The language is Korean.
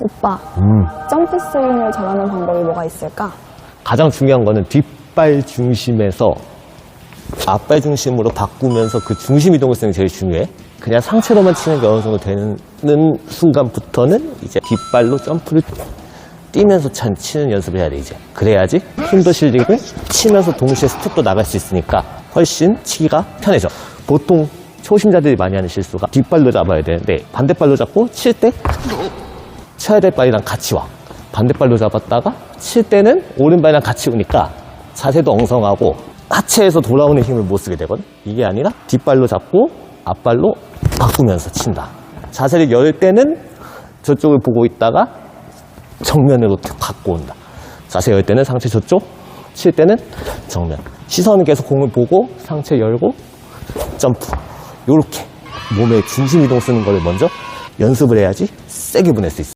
오빠, 음. 점프 스윙을 잘하는 방법이 뭐가 있을까? 가장 중요한 거는 뒷발 중심에서 앞발 중심으로 바꾸면서 그 중심 이동성이 제일 중요해. 그냥 상체로만 치는 게 어느 정도 되는 순간부터는 이제 뒷발로 점프를 뛰면서 찬- 치는 연습을 해야 돼, 이제. 그래야지 힘도 실리고 치면서 동시에 스텝도 나갈 수 있으니까 훨씬 치기가 편해져. 보통 초심자들이 많이 하는 실수가 뒷발로 잡아야 되는데 반대발로 잡고 칠 때 쳐야 될 발이랑 같이 와. 반대발로 잡았다가 칠 때는 오른발이랑 같이 오니까 자세도 엉성하고 하체에서 돌아오는 힘을 못 쓰게 되거든. 이게 아니라 뒷발로 잡고 앞발로 바꾸면서 친다. 자세를 열 때는 저쪽을 보고 있다가 정면으로 갖고 온다. 자세 열 때는 상체 저쪽, 칠 때는 정면. 시선은 계속 공을 보고 상체 열고 점프. 요렇게 몸의 중심 이동 쓰는 거를 먼저 연습을 해야지 세게 보낼 수 있어.